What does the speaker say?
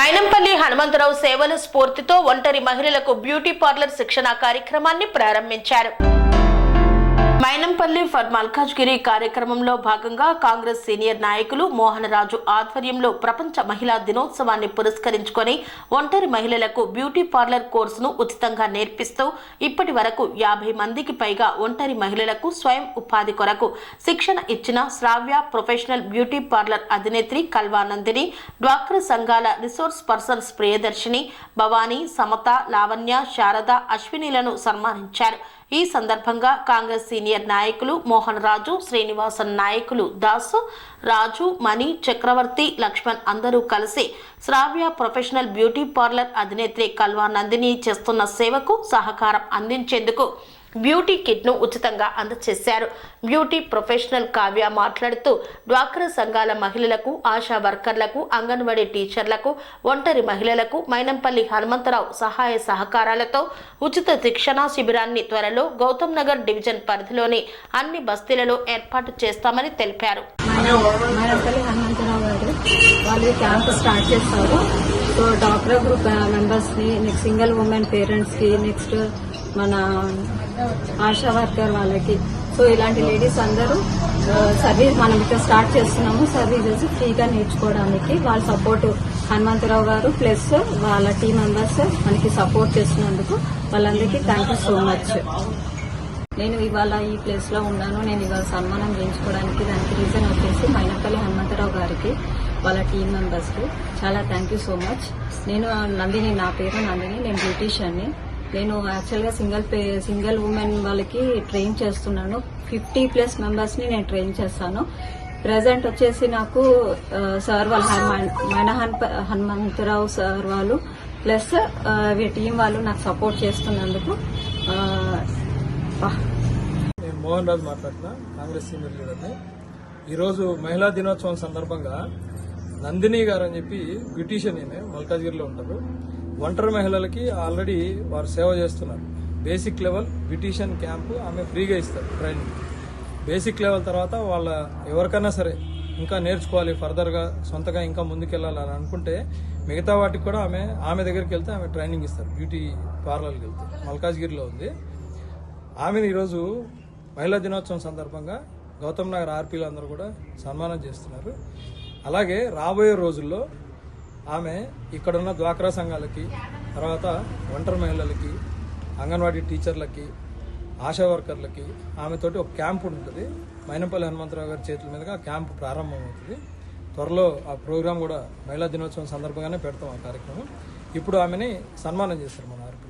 మైనంపల్లి హనుమంతరావు సేవల స్ఫూర్తితో ఒంటరి మహిళలకు బ్యూటీ పార్లర్ శిక్షణ కార్యక్రమాన్ని ప్రారంభించారు. మైనంపల్లి ఫర్ మల్కాజ్గిరి కార్యక్రమంలో భాగంగా కాంగ్రెస్ సీనియర్ నాయకులు మోహనరాజు ఆధ్వర్యంలో ప్రపంచ మహిళా దినోత్సవాన్ని పురస్కరించుకొని ఒంటరి మహిళలకు బ్యూటీ పార్లర్ కోర్సును ఉచితంగా నేర్పిస్తూ ఇప్పటి వరకు యాభై మందికి పైగా ఒంటరి మహిళలకు స్వయం ఉపాధి కొరకు శిక్షణ ఇచ్చిన శ్రావ్య ప్రొఫెషనల్ బ్యూటీ పార్లర్ అధినేత్రి కల్వానందిని డ్వాక్రా సంఘాల రిసోర్స్ పర్సన్స్ ప్రియదర్శిని భవానీ సమత లావణ్య శారద అశ్వినిలను సన్మానించారు. ఈ సందర్భంగా కాంగ్రెస్ సీనియర్ నాయకులు మోహన్ రాజు శ్రీనివాసన్ నాయకులు దాసు రాజు మణి చక్రవర్తి లక్ష్మణ్ అందరూ కలిసి శ్రావ్య ప్రొఫెషనల్ బ్యూటీ పార్లర్ అధినేత్రి కల్వా నందిని చేస్తున్న సేవకు సహకారం అందించేందుకు బ్యూటీ కిట్ను ఉచితంగా అందజేశారు బ్యూటీ ప్రొఫెషనల్ కావ్య మాట్లాడుతూ డ్వాక్రా సంఘాల మహిళలకు ఆశా వర్కర్లకు అంగన్వాడీ టీచర్లకు ఒంటరి మహిళలకు మైనంపల్లి హనుమంతరావు సహాయ సహకారాలతో ఉచిత శిక్షణా శిబిరాన్ని త్వరలో గౌతమ్ నగర్ డివిజన్ పరిధిలోని అన్ని బస్తీలలో ఏర్పాటు చేస్తామని తెలిపారు. వాళ్ళు క్యాంప్ స్టార్ట్ చేస్తారు. సో డాక్టర్ గ్రూప్ మెంబర్స్ని నెక్స్ట్ సింగిల్ ఉమెన్ పేరెంట్స్కి నెక్స్ట్ మన ఆశా వర్కర్ వాళ్ళకి. సో ఇలాంటి లేడీస్ అందరూ సర్వీస్ మనం ఇక్కడ స్టార్ట్ చేస్తున్నాము. సర్వీసెస్ ఫ్రీగా నేర్చుకోవడానికి వాళ్ళ సపోర్ట్ హనుమంతరావు గారు ప్లస్ వాళ్ళ టీం మెంబర్స్ మనకి సపోర్ట్ చేస్తున్నందుకు వాళ్ళందరికీ థ్యాంక్ యూ సో మచ్ నేను ఇవాళ ఈ ప్లేస్లో ఉన్నాను. నేను ఇవాళ సన్మానం చేయించుకోవడానికి దానికి రీజన్ వచ్చేసి మైనపల్లి హనుమంతరావు గారికి వాళ్ళ టీం మెంబర్స్ చాలా థ్యాంక్ యూ సో మచ్ నేను నందిని నా పేరు నందిని. నేను బ్యూటీషియన్ని నేను యాక్చువల్గా సింగిల్ పే సింగిల్ ఉమెన్ వాళ్ళకి ట్రైన్ చేస్తున్నాను. ఫిఫ్టీ ప్లస్ మెంబర్స్ని నేను ట్రైన్ చేస్తాను. ప్రజెంట్ వచ్చేసి నాకు సార్ వాళ్ళు హనుమ- హనుమంతరావు సార్ వాళ్ళు ప్లస్ వీళ్ళ టీం వాళ్ళు నాకు సపోర్ట్ చేస్తున్నందుకు నేను మోహన్ రాజు మాట్లాడుతున్నా కాంగ్రెస్ సీనియర్ లీడర్ని ఈరోజు మహిళా దినోత్సవం సందర్భంగా నందిని గారు అని చెప్పి బ్యూటీషియన్ ఈమె మల్కాజ్గిరిలో ఉంటారు. ఒంటరి మహిళలకి ఆల్రెడీ వారు సేవ చేస్తున్నారు. బేసిక్ లెవెల్ బ్యూటీషియన్ క్యాంపు ఆమె ఫ్రీగా ఇస్తారు ట్రైనింగ్. బేసిక్ లెవెల్ తర్వాత వాళ్ళ ఎవరికైనా సరే ఇంకా నేర్చుకోవాలి ఫర్దర్గా సొంతగా ఇంకా ముందుకెళ్ళాలని అనుకుంటే మిగతా వాటికి కూడా ఆమె ఆమె దగ్గరికి వెళ్తే ఆమె ట్రైనింగ్ ఇస్తారు బ్యూటీ పార్లర్కి వెళ్తే. మల్కాజ్గిరిలో ఉంది. ఆమెను ఈరోజు మహిళా దినోత్సవం సందర్భంగా గౌతమ్ నగర్ ఆర్పీలు అందరూ కూడా సన్మానం చేస్తున్నారు. అలాగే రాబోయే రోజుల్లో ఆమె ఇక్కడున్న డ్వాక్రా సంఘాలకి తర్వాత ఒంటరి మహిళలకి అంగన్వాడీ టీచర్లకి ఆశా వర్కర్లకి ఆమెతోటి ఒక క్యాంప్ ఉంటుంది. మైనంపల్లి హనుమంతరావు గారి చేతుల మీదుగా క్యాంప్ ప్రారంభమవుతుంది. త్వరలో ఆ ప్రోగ్రాం కూడా మహిళా దినోత్సవం సందర్భంగానే పెడతాం ఆ కార్యక్రమం. ఇప్పుడు ఆమెని సన్మానం చేస్తారు మన ఆర్పి.